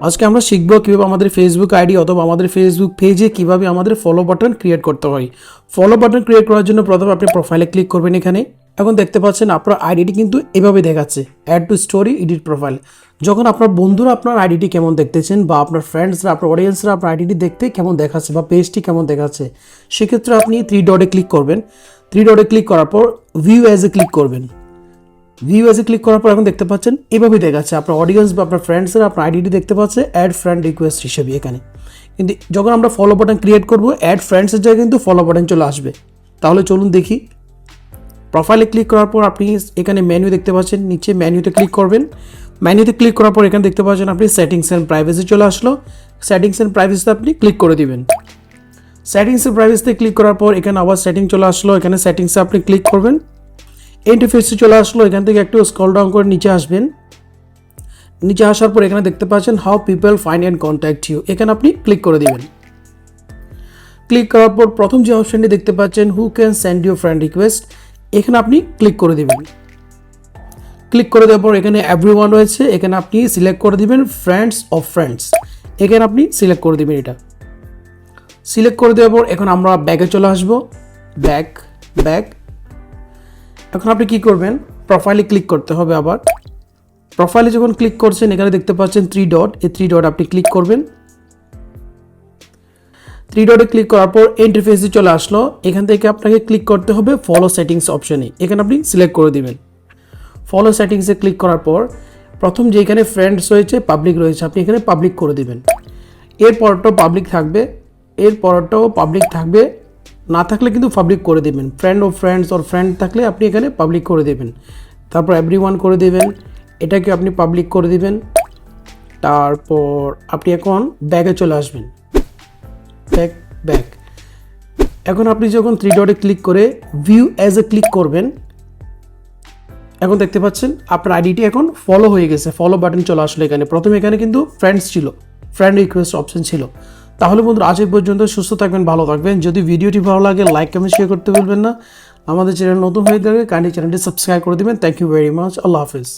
আজকে আমরা শিখব কীভাবে আমাদের ফেসবুক আইডি অথবা আমাদের ফেসবুক পেজে কীভাবে আমাদের ফলো বাটন ক্রিয়েট করতে হয়। ফলো বাটন ক্রিয়েট করার জন্য প্রথমে আপনি প্রোফাইলে ক্লিক করবেন এখানে। এখন দেখতে পাচ্ছেন আপনার আইডিটি কিন্তু এভাবে দেখাচ্ছে। Add to story edit profile যখন আপনার বন্ধুরা আপনার আইডিটি কেমন দেখতেছেন বা আপনার ফ্রেন্ডসরা আপনার অডিয়েন্সরা আপনার আইডিটি দেখতে কেমন দেখাচ্ছে বা পেজটি কেমন দেখাচ্ছে, সেক্ষেত্রে আপনি থ্রি ডটে ক্লিক করবেন। থ্রি ডটে ক্লিক করার পর ভিউ অ্যাজ এ ক্লিক করবেন। ভিউ এসে ক্লিক করার পর এখন দেখতে পাচ্ছেন, এভাবে দেখাচ্ছে আপনার অডিয়েন্স বা আপনার ফ্রেন্ডসরা আপনার আইডিটি দেখতে পাচ্ছে অ্যাড ফ্রেন্ড রিকোয়েস্ট হিসেবে এখানে। কিন্তু যখন আমরা ফলো বাটন ক্রিয়েট করব অ্যাড ফ্রেন্ডসের জায়গায় কিন্তু ফলো বাটন চলে আসবে। তাহলে চলুন দেখি। প্রোফাইলে ক্লিক করার পর আপনি এখানে মেনু দেখতে পাচ্ছেন, নিচে মেনুতে ক্লিক করবেন। মেনুতে ক্লিক করার পর এখানে দেখতে পাচ্ছেন আপনি সেটিংস অ্যান্ড প্রাইভেসি চলে আসলো। সেটিংস অ্যান্ড প্রাইভেসিতে আপনি ক্লিক করে দিবেন। সেটিংস অ্যান্ড প্রাইভেসিতে ক্লিক করার পর এখানে আবার সেটিং চলে আসলো। এখানে সেটিংসে আপনি ক্লিক করবেন। ইন্টারফেসে চলে আসলো, এখান থেকে একটু স্ক্রল ডাউন করে নিচে আসবেন। নিচে আসার পর এখানে দেখতে পাচ্ছেন how people find and contact you এখানে আপনি ক্লিক করে দেবেন। ক্লিক করার পর প্রথম যে অপশনটি দেখতে পাচ্ছেন who can send you friend request এখানে আপনি ক্লিক করে দিবেন। ক্লিক করে দেওয়ার পর এখানে এভরি ওয়ান রয়েছে, এখানে আপনি সিলেক্ট করে দিবেন ফ্রেন্ডস অফ ফ্রেন্ডস এখানে আপনি সিলেক্ট করে দিবেন এটা। সিলেক্ট করে দেওয়ার পর এখন আমরা ব্যাগে চলে আসব। ব্যাক ব্যাক এখন আপনি কি করবেন? প্রোফাইলে ক্লিক করতে হবে আবার। প্রোফাইলে যখন ক্লিক করছেন, এখানে দেখতে পাচ্ছেন থ্রি ডট এই থ্রি ডট আপনি ক্লিক করবেন। থ্রি ডটে ক্লিক করার পর ইন্টারফেসে চলে আসলো। এখান থেকে আপনাকে ক্লিক করতে হবে ফলো সেটিংস অপশনে এখানে আপনি সিলেক্ট করে দিবেন। ফলো সেটিংসে ক্লিক করার পর প্রথম যে এখানে ফ্রেন্ডস রয়েছে পাবলিক রয়েছে, আপনি এখানে পাবলিক করে দিবেন। এরপরটাও পাবলিক থাকবে। এরপরটাও পাবলিক থাকবে। না থাকলে কিন্তু পাবলিক করে দেবেন। ফ্রেন্ড ও ফ্রেন্ডস ওর ফ্রেন্ড থাকলে আপনি এখানে পাবলিক করে দেবেন। তারপর এভরি ওয়ান করে দেবেন। এটাকে আপনি পাবলিক করে দেবেন। তারপর আপনি এখন ব্যাগে চলে আসবেন। ব্যাক ব্যাক এখন আপনি যখন থ্রি ডটে ক্লিক করে ভিউ অ্যাজ এ ক্লিক করবেন, এখন দেখতে পাচ্ছেন আপনার আইডিটি এখন ফলো হয়ে গেছে। ফলো বাটন চলে আসলো এখানে। প্রথমে এখানে কিন্তু ফ্রেন্ডস ছিল। ফ্রেন্ড রিকোয়েস্ট অপশন ছিল। তাহলে বন্ধুরা, আজ পর্যন্ত সুস্থ থাকবেন, ভালো থাকবেন। যদি ভিডিওটি ভালো লাগে লাইক কমেন্ট শেয়ার করতে ভুলবেন না। আমাদের চ্যানেল নতুন হয়ে থাকে কাইন্ডলি চ্যানেলটি সাবস্ক্রাইব করে দেবেন। থ্যাংক ইউ ভেরি মাচ আল্লাহ হাফিজ।